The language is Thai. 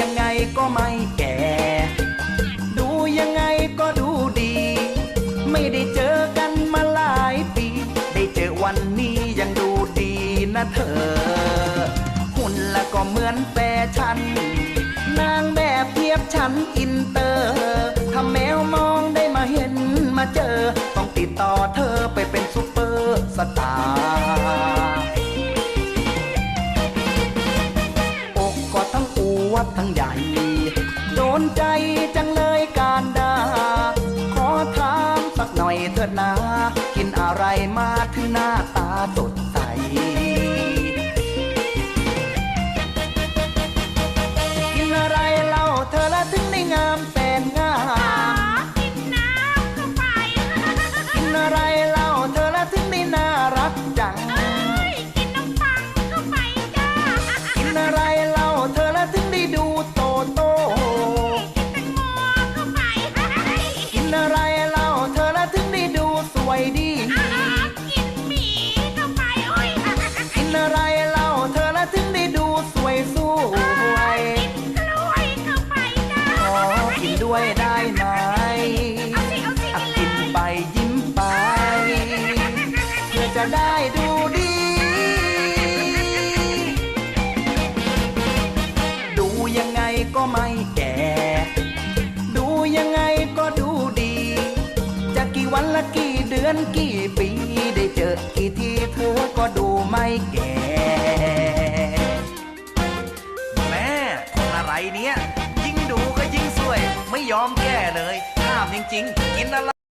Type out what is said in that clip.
ยังไงก็ไม่แก่ ดูยังไงก็ดูดี ไม่ได้เจอกันมาหลายปี ได้เจอวันนี้ยังดูดีนะเธอ หุ่นละก็เหมือนแฟชั่น นางแบบเทียบฉันอินเตอร์ ถ้าแมวมองได้มาเห็นมาเจอ ต้องติดต่อเธอไปเป็นซุปเปอร์สตาร์ อะไรมาถึงหน้าตาสดใส กินอะไร วยได้ไหมเอาสิเอาสิอะกิกินไปยิ้มไป เพื่อจะได้ดูดี ดูยังไงก็ไม่แก่ ดูยังไงก็ดูดี จะกี่วันละกี่เดือนกี่ปี ได้เจอกี่ทีเธอก็ดูไม่แก่แม่คนอะไรเนี่ยยิ่งดูก็ยิ่งสวย ยอมแก้เลยห้ามจริงๆกินอะไร